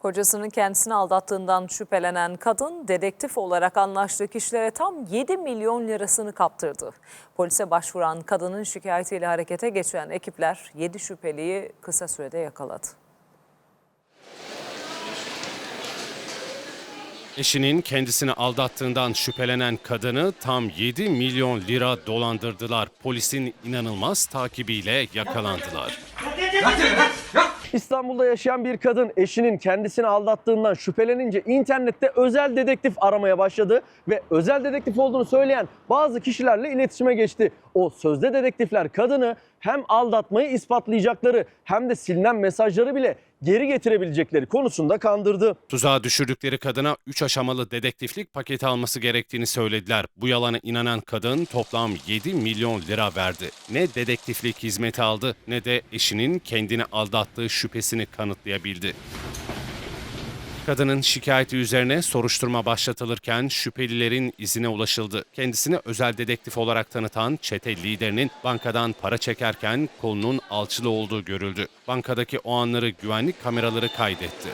Kocasının kendisini aldattığından şüphelenen kadın dedektif olarak anlaştığı kişilere tam 7 milyon lirasını kaptırdı. Polise başvuran kadının şikayetiyle harekete geçen ekipler 7 şüpheliyi kısa sürede yakaladı. Eşinin kendisini aldattığından şüphelenen kadını tam 7 milyon lira dolandırdılar. Polisin inanılmaz takibiyle yakalandılar. İstanbul'da yaşayan bir kadın eşinin kendisini aldattığından şüphelenince internette özel dedektif aramaya başladı ve özel dedektif olduğunu söyleyen bazı kişilerle iletişime geçti. O sözde dedektifler kadını hem aldatmayı ispatlayacakları hem de silinen mesajları bile geri getirebilecekleri konusunda kandırdı. Tuzağa düşürdükleri kadına 3 aşamalı dedektiflik paketi alması gerektiğini söylediler. Bu yalana inanan kadın toplam 7 milyon lira verdi. Ne dedektiflik hizmeti aldı ne de eşinin kendini aldattığı şüphesini kanıtlayabildi. Kadının şikayeti üzerine soruşturma başlatılırken şüphelilerin izine ulaşıldı. Kendisini özel dedektif olarak tanıtan çete liderinin bankadan para çekerken kolunun alçılı olduğu görüldü. Bankadaki o anları güvenlik kameraları kaydetti.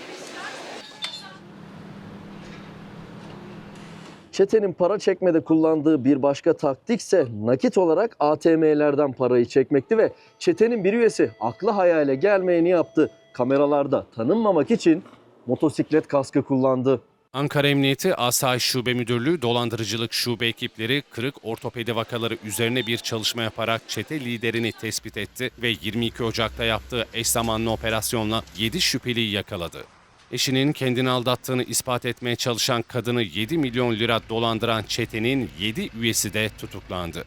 Çetenin para çekmede kullandığı bir başka taktikse nakit olarak ATM'lerden parayı çekmekti ve çetenin bir üyesi aklı hayale gelmeyeni yaptı. Kameralarda tanınmamak için motosiklet kaskı kullandı. Ankara Emniyeti Asayiş Şube Müdürlüğü Dolandırıcılık Şube ekipleri kırık ortopedi vakaları üzerine bir çalışma yaparak çete liderini tespit etti ve 22 Ocak'ta yaptığı eş zamanlı operasyonla 7 şüpheliyi yakaladı. Eşinin kendini aldattığını ispat etmeye çalışan kadını 7 milyon lira dolandıran çetenin 7 üyesi de tutuklandı.